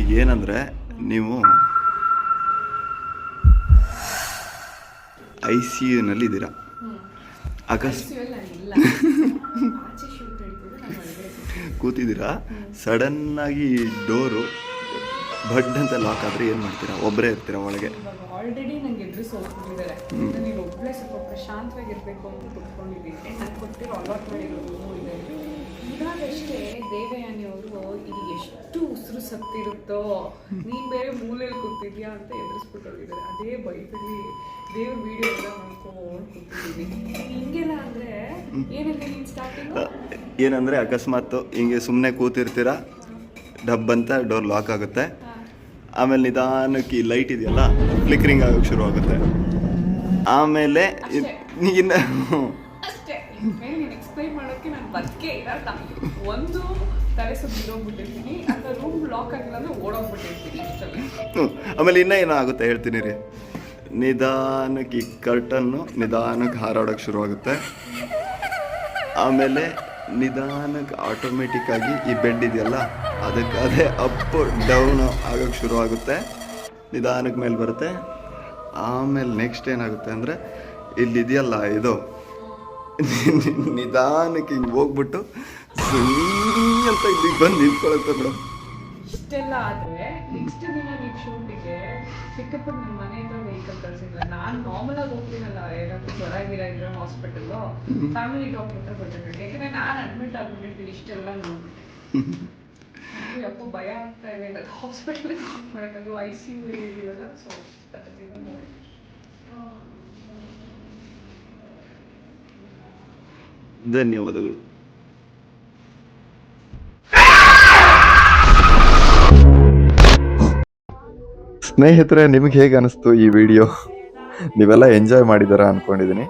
ಈಗ ಏನಂದರೆ ನೀವು ಐ ಸಿ ಯುನಲ್ಲಿ ಇದ್ದೀರಾ ಅಕಸ್ ಕೂತಿದ್ದೀರಾ? ಸಡನ್ನಾಗಿ ಡೋರು ಬಡ್ ಅಂತ ಲಾಕ್ ಆದರೆ ಏನು ಮಾಡ್ತೀರಾ? ಒಬ್ಬರೇ ಇರ್ತೀರಾ ಒಳಗೆ? ಆಲ್ರೆಡಿ ನಂಗೆ ನಾನು ಒಬ್ಬಳೇ ಸ್ವಲ್ಪ ಪ್ರಶಾಂತವಾಗಿರಬೇಕು ಅಂತ ಕುತ್ಕೊಂಡಿದ್ದೀನಿ ನಾನು ಕೊಟ್ಟಿರೋ ಅಲಾಟ್ ಮಾಡಿರೋ ರೂಮು ಇದೆ ಇವಾಗಷ್ಟೇ ದೇವಯಾನಿ ಅವರು ಇದು ಎಷ್ಟು ಉಸಿರು ಸತ್ತಿರುತ್ತೋ ನೀನ್ ಬೇರೆ ಮೂಲೆಯಲ್ಲಿ ಕೂತಿದ್ಯಾ? ಅಂತ ಎದುರಿಸ್ಬಿಟ್ಟೋಗಿದ್ದಾರೆ. ಅದೇ ಬೈಕಲ್ಲಿ ದೇವ್ರ ವಿಡಿಯೋ ಎಲ್ಲ ಮಾಡ್ಕೊಂಡು ಕೂತಿದ್ದೀನಿ ಹಿಂಗೆಲ್ಲ ಅಂದ್ರೆ ಏನಂದ್ರೆ ನೀನ್ ಸ್ಟಾರ್ಟಿಂಗ್ ಏನಂದರೆ ಅಕಸ್ಮಾತ್ ಹಿಂಗೆ ಸುಮ್ಮನೆ ಕೂತಿರ್ತೀರಾ ಡಬ್ ಅಂತ ಡೋರ್ ಲಾಕ್ ಆಗುತ್ತೆ. ಆಮೇಲೆ ನಿಧಾನಕ್ಕೆ ಈ ಲೈಟ್ ಇದೆಯಲ್ಲ ಫ್ಲಿಕ್ರಿಂಗ್ ಆಗೋಕ್ಕೆ ಶುರು ಆಗುತ್ತೆ ಆಮೇಲೆ ಇನ್ನು ಅಷ್ಟೇ ಮೇಲೆ ನೀನು ಎಕ್ಸ್ಪ್ಲೈನ್ ಮಾಡೋಕ್ಕೆ ನಾನು ಬದುಕೆ ಇರಲ್ಲ. ಒಂದು ತಲೆ ಸುತ್ತಿರೋಗ್ಬಿಟ್ಟಿರ್ತೀನಿ ಅಂತ ರೂಮ್ ಲಾಕ್ ಆಗಿಲ್ಲ ಅಂದ್ರೆ ಓಡೋಗ್ಬಿಟ್ಟಿರ್ತೀನಿ ಆಮೇಲೆ ಇನ್ನೂ ಏನೋ ಆಗುತ್ತೆ ಹೇಳ್ತೀನಿ ರೀ. ನಿಧಾನಕ್ಕೆ ಈ ಕರ್ಟನ್ನು ನಿಧಾನಕ್ಕೆ ಹಾರಾಡೋಕ್ಕೆ ಶುರುವಾಗುತ್ತೆ ಆಮೇಲೆ ನಿಧಾನಕ್ಕೆ ಆಟೋಮೆಟಿಕ್ಕಾಗಿ ಈ ಬೆಡ್ ಇದೆಯಲ್ಲ, ಅದಕ್ಕೆ ಅದೇ ಅಪ್ ಡೌನ್ ಆಗೋಕ್ಕೆ ಶುರು ಆಗುತ್ತೆ. ನಿಧಾನಕ್ಕೆ ಮೇಲೆ ಬರುತ್ತೆ. ಆಮೇಲೆ ನೆಕ್ಸ್ಟ್ ಏನಾಗುತ್ತೆ ಅಂದರೆ, ಇಲ್ಲಿದೆಯಲ್ಲ ಇದು. ನಿಧಾನಕ್ಕೆ ಹಿಂಗೆ ಹೋಗ್ಬಿಟ್ಟು ಅಂತ ಇಲ್ಲಿಗೆ ಬಂದು ನಿಂತ್ಕೊಳತ್ತೆ ಮೇಡಮ್ ಇಷ್ಟೆಲ್ಲ ಆದ್ರೆ ನೆಕ್ಸ್ಟ್ ದಿನ ನೀವು ಶೂಟಿಗೆ ಪಿಕಪ್ ನಿಮ್ಮ ಮನೆ ಹತ್ರ ವೆಹಿಕಲ್ ಕಳ್ಸಿಲ್ಲ ನಾನು ನಾರ್ಮಲ್ ಆಗಿ ಹೋಗ್ತೀನಲ್ಲ ಏನಾದ್ರು ಜ್ವರ ಗಿರ ಇದ್ರೆ ಹಾಸ್ಪಿಟಲ್ ಫ್ಯಾಮಿಲಿ ಡಾಕ್ಟರ್ ಹತ್ರ ಬರ್ತಿರ್ಬೇಕು ಯಾಕಂದ್ರೆ ನಾನು ಅಡ್ಮಿಟ್ ಆಗ್ಬಿಟ್ಟಿರ್ತೀನಿ ಇಷ್ಟೆಲ್ಲ ನೋಡ್ಬಿಟ್ಟು. ಯಪ್ಪ ಭಯ ಆಗ್ತಾ ಇದೆ. ಹಾಸ್ಪಿಟಲ್ ಮಾಡೋಕ್ಕಾಗ ಐ ಸಿ ಯು ಇದೆಯಲ್ಲ ಸೊ ಧನ್ಯವಾದಗಳು. ಸ್ನೇಹಿತರೆ, ನಿಮ್ಗೆ ಹೇಗೆ ಅನಿಸ್ತು ಈ ವಿಡಿಯೋ? ನೀವೆಲ್ಲ ಎಂಜಾಯ್ ಮಾಡಿದಾರ ಅನ್ಕೊಂಡಿದ್ದೀನಿ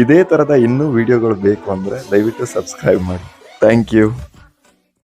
ಇದೇ ಥರದ ಇನ್ನೂ ವಿಡಿಯೋಗಳು ಬೇಕು ಅಂದರೆ ದಯವಿಟ್ಟು ಸಬ್ಸ್ಕ್ರೈಬ್ ಮಾಡಿ. Thank you